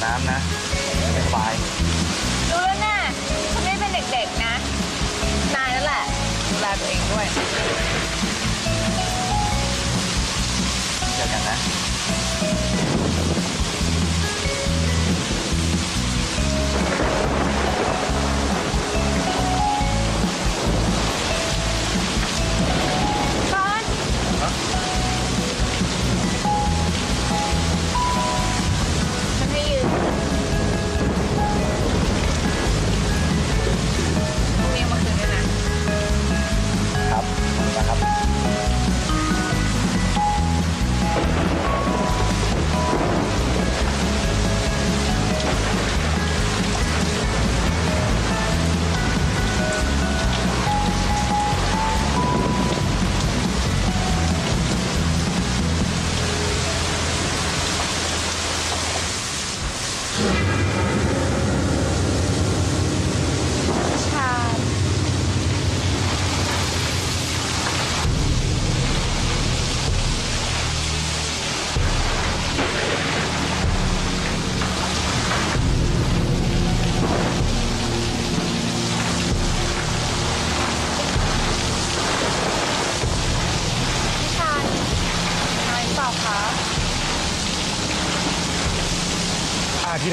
าบ้านแล้วรีบอาบน้ำนะไม่สบายรู้แล้วน่ะฉันไม่ได้เป็นเด็กๆนะ นายนั่นแหละดูแลตัวเองด้วย เจอกันนะ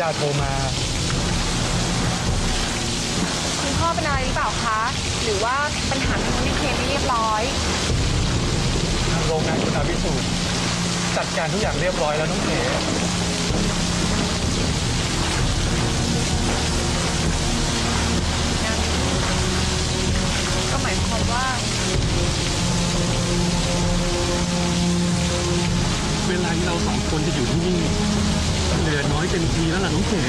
าธิดาโทรมา คุณพ่อเป็นอะไรหรือเปล่าคะ หรือว่าปัญหาทางนี้เคลียร์ไม่เรียบร้อย ทางโรงงานคุณอาวิสูตรจัดการทุกอย่างเรียบร้อยแล้วน้องเก๋งั้นก็หมายความว่า เวลาที่เราสองคนจะอยู่ที่นี่เห ลือน้อยเต็มทีแล้วล่ะน้องเก๋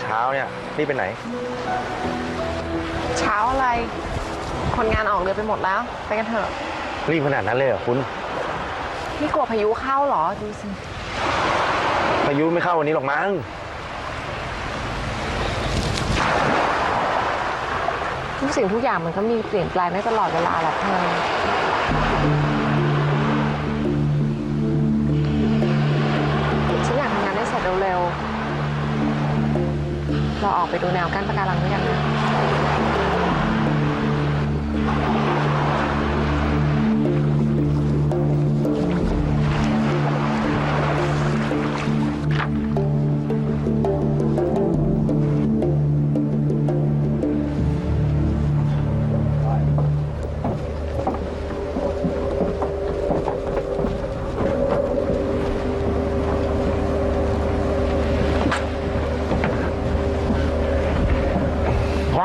เช้าเนี่ยรีบไปไหน เช้าอะไร คนงานออกเรือไปหมดแล้ว ไปกันเถอะ รีบขนาดนั้นเลยเหรอคุณนี่กลัวพายุเข้าเหรอ ดูสิ พายุไม่เข้าวันนี้หรอกมั้งทุกสิ่งทุกอย่างมันก็มีเปลี่ยนแปลงได้ตลอดเวลาแหละเธอฉันอยากทำงานได้เสร็จเร็วๆ เราออกไปดูแนวกั้นปะการังด้วยกันนะ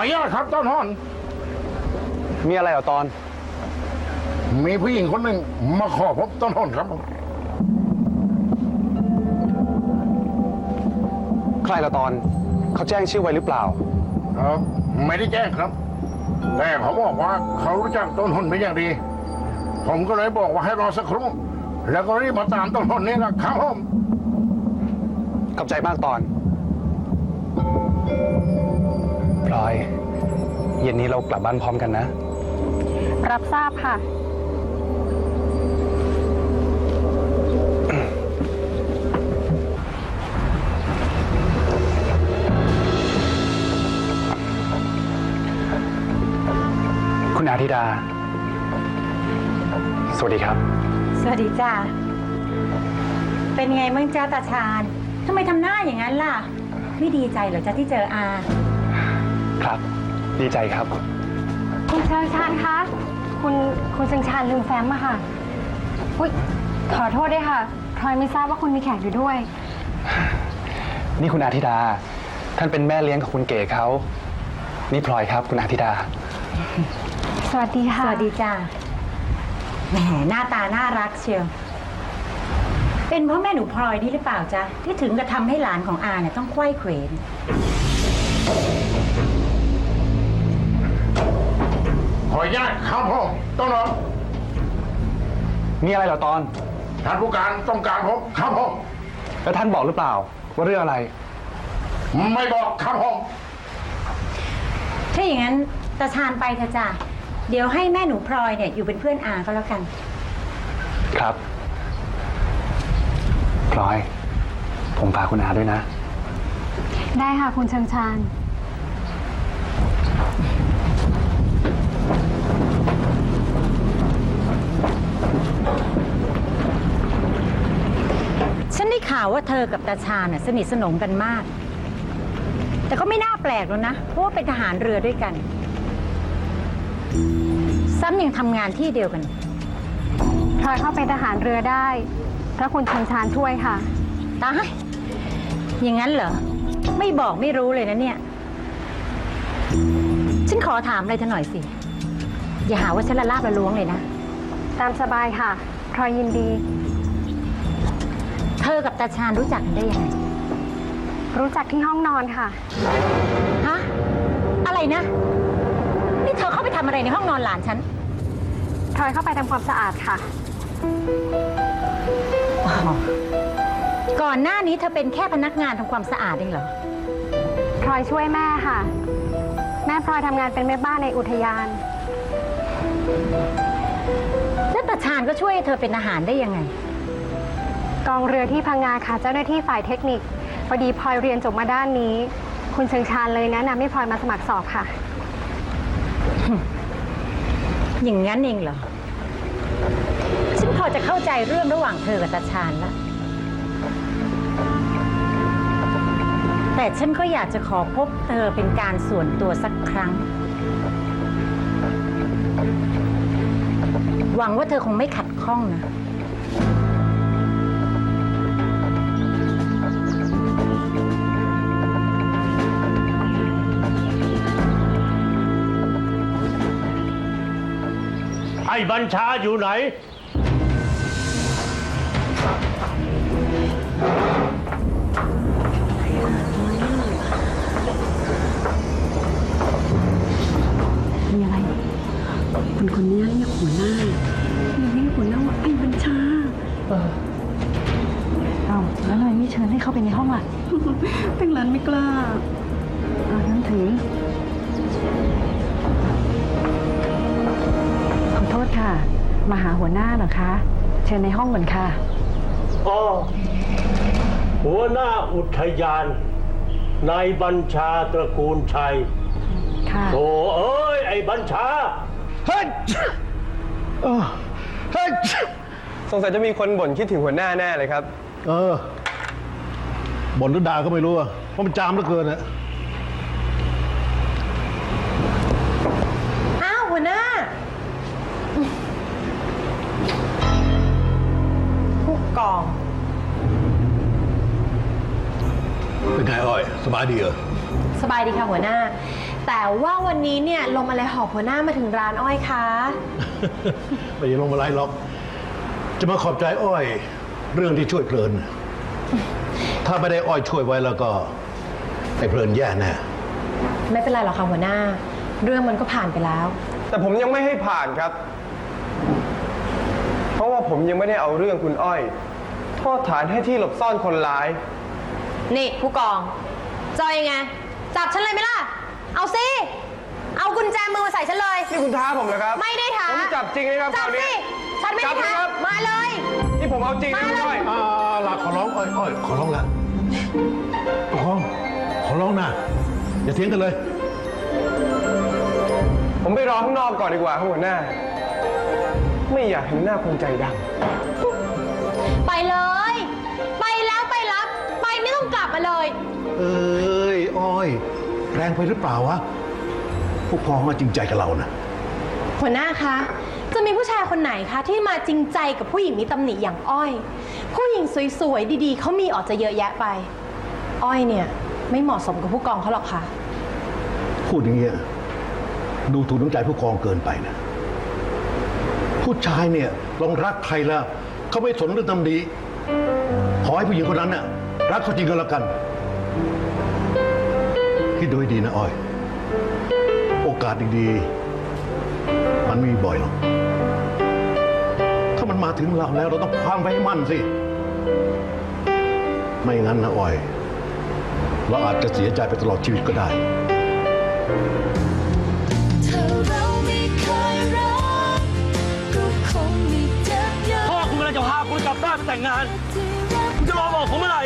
ออนุญาตครับต้นหอน มีอะไรเหรอตอน มีผู้หญิงคนหนึ่งมาขอพบต้นหอนครับ ใครละตอน เขาแจ้งชื่อไว้หรือเปล่าเออไม่ได้แจ้งครับ แต่เขาบอกว่าเขารู้จักต้นหนเป็นอย่างดี ผมก็เลยบอกว่าให้รอสักครู่ แล้วก็รีบมาตามต้นหนนี่แหละครับผมขอบใจมากตอน พลอย เย็นนี้เรากลับบ้านพร้อมกันนะ รับทราบค่ะ คุณอาธิดา สวัสดีครับ สวัสดีจ้าเป็นไงบ้างจ้าตาชาญทำไมทำหน้าอย่างนั้นล่ะ ไม่ดีใจเหรอจ้าที่เจออาครับ ดีใจครับ คุณเชิงชานคะ คุณคุณเชิงชานลืมแฟ้มอะค่ะ อุ้ยขอโทษด้วยค่ะพลอยไม่ทราบว่าคุณมีแขกอยู่ด้วย นี่คุณอาธิดา ท่านเป็นแม่เลี้ยงของคุณเก๋เขา นี่พลอยครับ คุณอาธิดา สวัสดีสค่ะวัสดีจ้าแหมหน้าตาน่ารักเชียว เป็นเพราะแม่หนูพลอยนี่หรือเปล่าจ๊ะ ที่ถึงกระทำให้หลานของอาเนี่ยต้องไขว้เขว ขออนุญาตครับผมต้นหนมีอะไรเหรอตอน ท่านผู้การต้องการผมครับผมแล้วท่านบอกหรือเปล่า ว่าเรื่องอะไร ไม่บอกครับผมถ้าอย่างนั้นตาชาญไปเถอะจ้าเดี๋ยวให้แม่หนูพลอยเนี่ยอยู่เป็นเพื่อนอาก็แล้วกัน ครับพลอย ผมพาคุณอาด้วยนะ ได้ค่ะคุณเชิงชาน ฉันได้ ข่าวว่าเธอกับตาชาญน่ะสนิทสนมกันมาก แต่ก็ไม่น่าแปลกแล้วนะ เพราะว่าเป็นทหารเรือด้วยกัน ซ้ำยังทำงานที่เดียวกัน พลอยเข้าเป็นทหารเรือได้เพราะคุณเชิงชานช่วยค่ะ ตาย อย่างนั้นเหรอ ไม่บอกไม่รู้เลยนะเนี่ย ฉันขอถามอะไรเธอหน่อยสิ อย่าหาว่าฉันละลาบละล้วงเลยนะ ตามสบายค่ะพลอยยินดี เธอกับตาชาญรู้จักกันได้ยังไง รู้จักที่ห้องนอนค่ะ ฮะ อะไรนะ นี่เธอเข้าไปทำอะไรในห้องนอนหลานฉันพลอยเข้าไปทำความสะอาดค่ะ ก่อนหน้านี้เธอเป็นแค่พนักงานทำความสะอาดเองเหรอ พลอยช่วยแม่ค่ะ แม่พลอยทำงานเป็นแม่บ้านในอุทยาน แล้วตาชาญก็ช่วยให้เธอเป็นอาหารได้ยังไง กองเรือที่พังงาค่ะ เจ้าหน้าที่ฝ่ายเทคนิคพอดีพลอยเรียนจบมาด้านนี้ คุณเชิงชานเลยแนะนำให้พลอยมาสมัครสอบค่ะ อย่างนั้นเองเหรอ ฉันพอจะเข้าใจเรื่องระหว่างเธอกับตาชาญละแต่ฉันก็อยากจะขอพบเธอเป็นการส่วนตัวสักครั้ง หวังว่าเธอคงไม่ขัดข้องนะ อ้บัญชาอยู่ไหน มีอะไร คนคนนี้เรียกหัวหน้าเรียกหัวหน้าว่าไอ้บัญชา เออเอาแล้วทำไมไม่เชิญให้เข้าไปในห้องล่ะเป็นร้านไม่กล้าอ่านั้นถือ มาหาหัวหน้าเหรอคะ เชิญในห้องก่อนค่ะ อ๋อหัวหน้าอุทยาน นายบัญชาตระกูลชัยค่ะโธ่เอ้ย ไอ้บัญชา เฮ้ยเออเฮ้ยสงสัยจะมีคนบ่นคิดถึงหัวหน้าแน่เลยครับ เออ บ่นหรือด่าก็ไม่รู้อะเพราะมันจามเหลือเกินอะอ้าวหัวหน้า ผู้กอง เป็นไงอ้อย สบายดีเหรอ สบายดีค่ะหัวหน้า แต่ว่าวันนี้เนี่ยลมอะไรหอบหัวหน้ามาถึงร้านอ้อยคะไม่ได้ลงมาไล่หรอก จะมาขอบใจอ้อย เรื่องที่ช่วยเพลิน ถ้าไม่ได้อ้อยช่วยไว้แล้วก็ไอ้เพลินแย่แน่ ไม่เป็นไรหรอกค่ะหัวหน้า เรื่องมันก็ผ่านไปแล้ว แต่ผมยังไม่ให้ผ่านครับเพราะ ว่าผมยังไม่ได้เอาเรื่องคุณอ้อย โทษฐานให้ที่หลบซ่อนคนร้าย นี่ผู้กอง จอยยังไง จับฉันเลยไหมล่ะ เอาสิ เอากุญแจมือมาใส่ฉันเลย นี่คุณท้าผมเหรอครับไม่ได้ท้าผมจับจริงนะครับจับคราวนี้ สิ ฉันไม่ได้จับสิท้าครับ มาเลย นี่ผมเอาจริงนะคุณอ้อย อ่าลาขอร้องอ้อยอ้อยขอร้องละผู้กองขอร้องนะอย่าเถียงกันเลย ผมไปรอข้างนอกก่อนดีกว่าครับหัวหน้า ไม่อยากเห็นหน้าคนใจดำไปเลย ไปแล้วไปรับ ไปไม่ต้องกลับมาเลย เอ้ยอ้อย แรงไปหรือเปล่าวะผู้กองมาจริงใจกับเรานะหัวหน้าคะ จะมีผู้ชายคนไหนคะ ที่มาจริงใจกับผู้หญิงมีตำหนิอย่างอ้อย ผู้หญิงสวยๆ ดีๆ เขามีออกจะเยอะแยะไป อ้อยเนี่ย ไม่เหมาะสมกับผู้กองเขาหรอกค่ะ พูดอย่างเงี้ยดูถูกน้ำใจผู้กองเกินไปนะ ผู้ชายเนี่ยลองรักใครแล้วเขาไม่สนเรื่องตำดี ขอให้ผู้หญิงคนนั้นน่ะรักเขาจริงก็แล้วกัน คิดดูให้ดีนะอ้อย โอกาสดีๆ มันไม่มีบ่อยหรอก ถ้ามันมาถึงเราแล้วเราต้องคว้างไว้ให้มั่นสิ ไม่งั้นนะอ้อย เราอาจจะเสียใจไปตลอดชีวิตก็ได้ถ้าเรา คุณกลังจะพาคุณกลับบ้านไปแต่งงานคุณจะรอบอกผมเมื่อไหร่